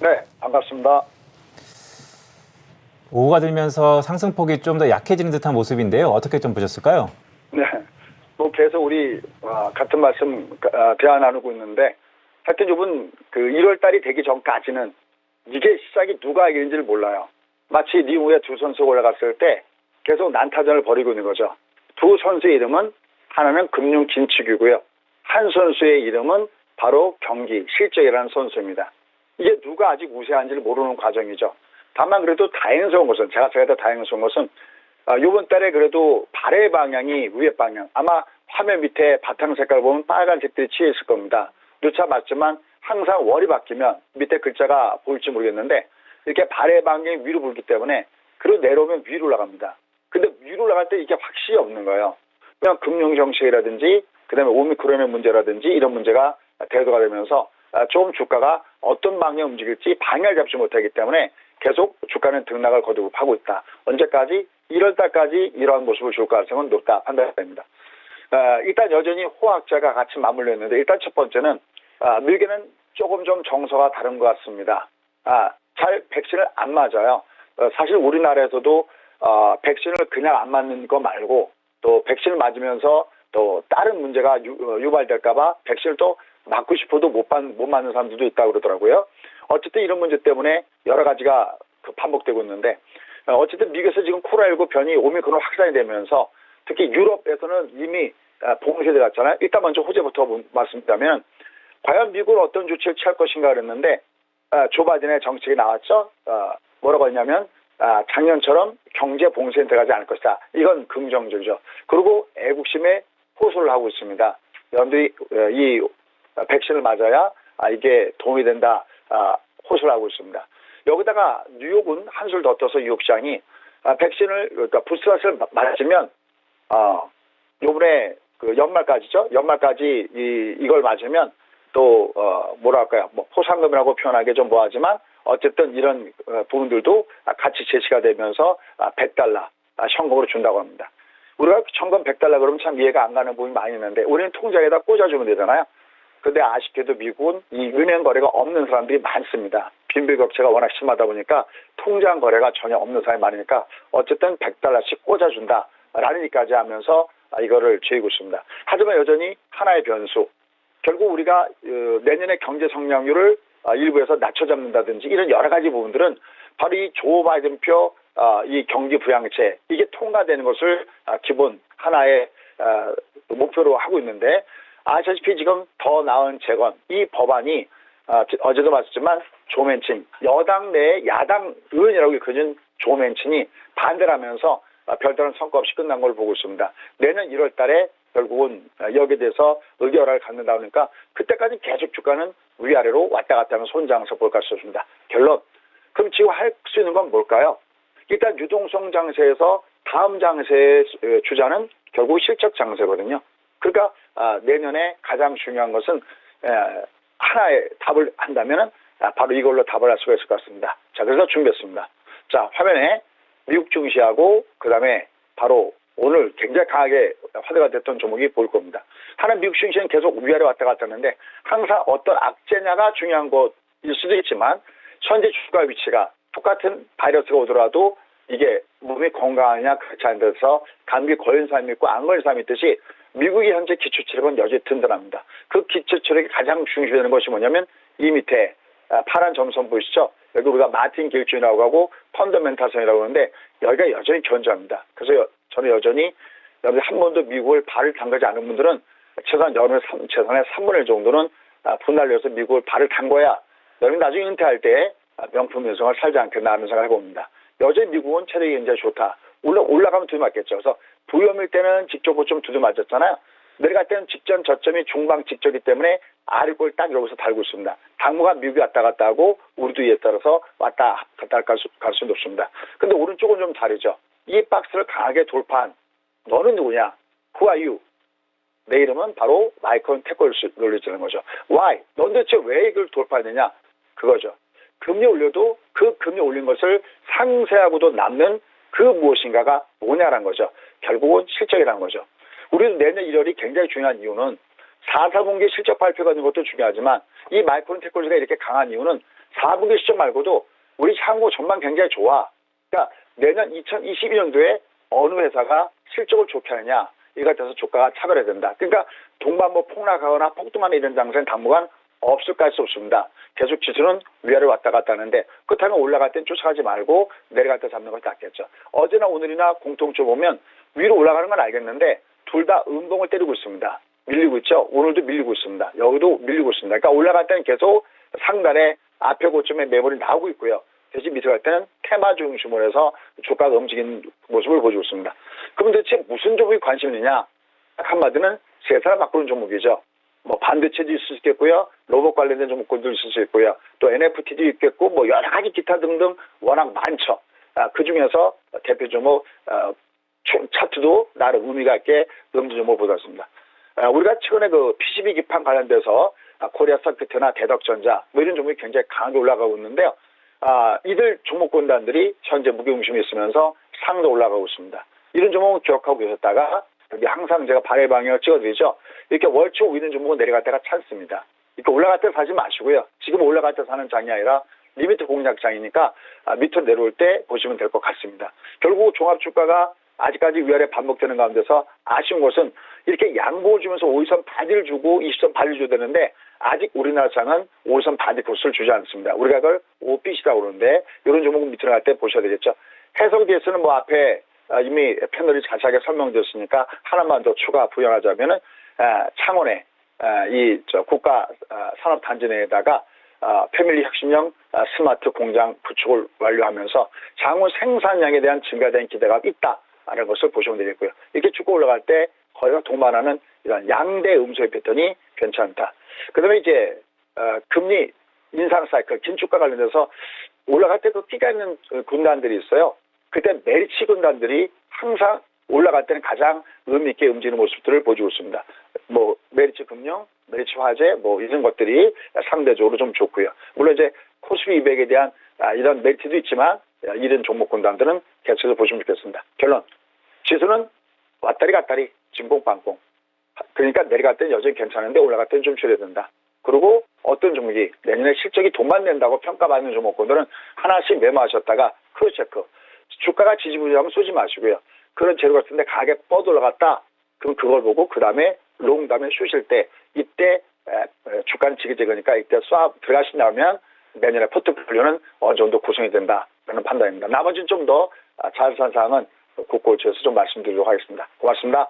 네, 반갑습니다. 오후가 들면서 상승폭이 좀 더 약해지는 듯한 모습인데요. 어떻게 좀 보셨을까요? 네, 뭐 계속 우리 어, 같은 말씀 어, 대화 나누고 있는데 하여튼 이번 그 1월 달이 되기 전까지는 이게 시작이 누가 이긴지를 몰라요. 마치 리우에 두 선수가 올라갔을 때 계속 난타전을 벌이고 있는 거죠. 두 선수의 이름은 하나는 금융 긴축이고요. 한 선수의 이름은 바로 경기 실적이라는 선수입니다. 이게 누가 아직 우세한지를 모르는 과정이죠. 다만 그래도 다행스러운 것은 제가 제가 더 다행스러운 것은 아, 이번 달에 그래도 발의 방향이 위에 방향 아마 화면 밑에 바탕 색깔 보면 빨간색들이 치여 있을 겁니다. 누차 맞지만 항상 월이 바뀌면 밑에 글자가 보일지 모르겠는데 이렇게 발의 방향이 위로 불기 때문에 그리고 내려오면 위로 올라갑니다. 근데 위로 올라갈 때 이게 확실히 없는 거예요. 그냥 금융 정책이라든지 그다음에 오미크론의 문제라든지 이런 문제가 대두가 되면서 아, 조금 주가가 어떤 방향 움직일지 방향을 잡지 못하기 때문에 계속 주가는 등락을 거두고 하고 있다. 언제까지? 1월 달까지 이러한 모습을 줄 가능성은 높다 판단됩니다. 아, 일단 여전히 호학자가 같이 맞물려 있는데 일단 첫 번째는 아, 밀개는 조금 좀 정서가 다른 것 같습니다. 아, 잘 백신을 안 맞아요. 어, 사실 우리나라에서도 어, 백신을 그냥 안 맞는 거 말고 또 백신을 맞으면서 또 다른 문제가 유, 어, 유발될까봐 백신을 또 맞고 싶어도 못, 받, 못 맞는 사람들도 있다고 그러더라고요. 어쨌든 이런 문제 때문에 여러 가지가 그 반복되고 있는데 어, 어쨌든 미국에서 지금 코로나19 변이 오미크론 확산이 되면서 특히 유럽에서는 이미 아, 봉쇄돼 갔잖아요. 일단 먼저 호재부터 문- 말씀드리면 과연 미국은 어떤 조치를 취할 것인가 그랬는데 아, 조 바이든의 정책이 나왔죠. 아, 뭐라고 했냐면 아, 작년처럼 경제 봉쇄에 들어가지 않을 것이다. 이건 긍정적이죠. 그리고 애국심에 호소를 하고 있습니다. 여러분들이 어, 이 백신을 맞아야 아, 이게 도움이 된다 아, 호소를 하고 있습니다. 여기다가 뉴욕은 한술 더 떠서 뉴욕 시장이 아, 백신을 그러니까 부스터샷을 마- 맞으면 어, 요번에 그 연말까지죠. 연말까지 이 이걸 맞으면 또 어, 뭐랄까요? 뭐 포상금이라고 표현하기 좀 뭐하지만 어쨌든 이런 어, 부분들도 아, 같이 제시가 되면서 아, 100달러 아, 현금으로 준다고 합니다. 우리가 현금 100달러 그러면 참 이해가 안 가는 부분이 많이 있는데 우리는 통장에다 꽂아주면 되잖아요. 근데 아쉽게도 미국은 이 은행 거래가 없는 사람들이 많습니다. 빈부격차가 워낙 심하다 보니까 통장 거래가 전혀 없는 사람이 많으니까 어쨌든 100달러씩 꽂아준다 라는 얘기까지 하면서 아, 이거를 죄고 있습니다. 하지만 여전히 하나의 변수. 결국 우리가 어, 내년에 경제 성장률을 아, 일부에서 낮춰잡는다든지 이런 여러 가지 부분들은 바로 이 조 바이든표 아, 이 경기 부양책 이게 통과되는 것을 아, 기본 하나의 아, 목표로 하고 있는데 아시다시피 지금 더 나은 재건 이 법안이 아, 저- 어제도 말했지만 조맨친 여당 내 야당 의원이라고 일컬어진 조맨친이 반대를 하면서 아, 별다른 성과 없이 끝난 걸 보고 있습니다. 내년 1월 달에 결국은 아, 여기에 대해서 의결을 갖는다 보니까 그때까지 계속 주가는 위아래로 왔다 갔다 하면 손장서 볼까 싶습니다. 결론. 그럼 지금 할 수 있는 건 뭘까요? 일단 유동성 장세에서 다음 장세의 어, 주자는 결국 실적 장세거든요. 그러니까 아, 내년에 가장 중요한 것은 에, 하나의 답을 한다면은 아, 바로 이걸로 답을 할 수가 있을 것 같습니다. 자, 그래서 준비했습니다. 자, 화면에 미국 증시하고 그다음에 바로 오늘 굉장히 강하게 화제가 됐던 종목이 보일 겁니다. 하나 미국 증시는 계속 위아래 왔다 갔다 하는데 항상 어떤 악재냐가 중요한 것일 수도 있지만 현재 주가 위치가 똑같은 바이러스가 오더라도 이게 몸이 건강하냐 그렇지 않은 데서 감기 걸린 사람이 있고 안 걸린 사람이 있듯이 미국이 현재 기초 체력은 여전히 든든합니다. 그 기초 체력이 가장 중시되는 것이 뭐냐면 이 밑에 아, 파란 점선 보이시죠? 여기 우리가 마틴 길준이라고 하고 펀더멘탈선이라고 하는데 여기가 여전히 견조합니다. 그래서 여- 저는 여전히 여러분 한 번도 미국을 발을 담그지 않은 분들은 최소한 여름의 삼- 최소한의 3분의 1 정도는 아, 분할려서 미국을 발을 담궈야 여러분 나중에 은퇴할 때 아, 명품 인생을 살지 않겠나 하는 생각을 해봅니다. 여전히 미국은 체력이 굉장히 좋다. 올라, 올라가면 두드 맞겠죠. 그래서 부염일 때는 직접 보좀 두드 맞았잖아요. 내려갈 때는 직전 저점이 중방 직전이기 때문에 아래골 딱 여기서 달고 있습니다. 당무가 미국이 왔다 갔다 하고 우리도 이에 따라서 왔다 갔다 갈, 수, 갈 수는 없습니다. 근데 오른쪽은 좀 다르죠. 이 박스를 강하게 돌파한 너는 누구냐? Who are you? 내 이름은 바로 마이크론 테크놀로지라는 거죠. Why? 넌 대체 왜 이걸 돌파했느냐? 그거죠. 금리 올려도 그 금리 올린 것을 상세하고도 남는 그 무엇인가가 뭐냐라는 거죠. 결국은 실적이라는 거죠. 우리도 내년 1월이 굉장히 중요한 이유는 4, 4분기 실적 발표가 있는 것도 중요하지만 이 마이크론 테크놀로지가 이렇게 강한 이유는 4분기 시점 말고도 우리 향후 전망 굉장히 좋아. 그러니까 내년 2022년도에 어느 회사가 실적을 좋게 하느냐 이 같아서 주가가 차별해야 된다. 그러니까 동반뭐 폭락하거나 폭등하는 이런 장세는 당분간 없을까 할수 없습니다. 계속 지수는 위아래 왔다 갔다 하는데 그렇다면 올라갈 땐 쫓아가지 말고 내려갈 때 잡는 것이 낫겠죠. 어제나 오늘이나 공통점 보면 위로 올라가는 건 알겠는데 둘 다 음봉을 때리고 있습니다. 밀리고 있죠. 오늘도 밀리고 있습니다. 여기도 밀리고 있습니다. 그러니까 올라갈 때는 계속 상단에 앞에 고점에 매물이 나오고 있고요. 대신 밑에 갈 때는 테마 중심으로 해서 주가가 움직이는 모습을 보여주고 있습니다. 그럼 대체 무슨 종목이 관심 있느냐? 딱 한마디는 세사를 바꾸는 종목이죠. 뭐 반도체도 있을 수 있겠고요. 로봇 관련된 종목들도 있을 수 있고요. 또 NFT도 있겠고 뭐 여러 가지 기타 등등 워낙 많죠. 아, 그 중에서 대표 종목 어, 총- 차트도 나름 의미가 있게 음주 종목을 보았습니다. 아, 우리가 최근에 그 PCB 기판 관련돼서 아, 코리아 서큐트나 대덕전자 뭐 이런 종목이 굉장히 강하게 올라가고 있는데요. 아, 이들 종목군단들이 현재 무게중심이 있으면서 상도 올라가고 있습니다. 이런 종목은 기억하고 계셨다가 여기 항상 제가 발의 방향을 찍어드리죠. 이렇게 월초 오이는 종목은 내려갈 때가 찬스입니다. 이렇게 올라갈 때 사지 마시고요. 지금 올라갈 때 사는 장이 아니라 리미트 공략장이니까 아, 밑으로 내려올 때 보시면 될 것 같습니다. 결국 종합주가가 아직까지 위아래 반복되는 가운데서 아쉬운 것은 이렇게 양보를 주면서 5일선 바디를 주고 20선 바디를 줘야 되는데 아직 우리나라 장은 5일선 바디 코스를 주지 않습니다. 우리가 그걸 OBC라고 그러는데 이런 종목은 밑으로 갈 때 보셔야 되겠죠. 해석에 대해서는 뭐 앞에 아, 이미 패널이 자세하게 설명드렸으니까 하나만 더 추가 부연하자면은 아, 창원에 아, 이저 국가 아, 산업 단지 내에다가 아, 패밀리 혁신형 아, 스마트 공장 구축을 완료하면서 장후 생산량에 대한 증가된 기대가 있다 라는 것을 보시면 되겠고요. 이렇게 쭉 올라갈 때 거의 동반하는 이런 양대 음소의 패턴이 괜찮다. 그 다음에 이제 어, 금리 인상 사이클 긴축과 관련해서 올라갈 때그 끼가 있는 어, 군단들이 있어요. 그때 메리치 군단들이 항상 올라갈 때는 가장 의미 있게 움직이는 모습들을 보여주고 있습니다. 뭐 메리츠 금융, 메리츠 화재 뭐 이런 것들이 상대적으로 좀 좋고요. 물론 이제 코스피 200에 대한 아, 이런 메리트도 있지만 아, 이런 종목 군단들은 계속해서 보시면 좋겠습니다. 결론 지수는 왔다리 갔다리 진봉빵봉 그러니까 내려갈 때는 여전히 괜찮은데 올라갈 때는 좀 줄여야 된다. 그리고 어떤 종목이 내년에 실적이 돈만 낸다고 평가받는 종목군들은 하나씩 메모하셨다가 크로스 체크. 주가가 지지부진하면 쏘지 마시고요. 그런 재료 같은데 가게 뻗어 올라갔다. 그럼 그걸 보고 그 다음에 롱 다음에 쉬실 때 이때 주가는 지그재그니까 이때 쏴 들어가신다면 내년에 포트폴리오는 어느 정도 구성이 된다라는 판단입니다. 나머지는 좀 더 자세한 사항은 국고일주에서 좀 말씀드리도록 하겠습니다. 고맙습니다.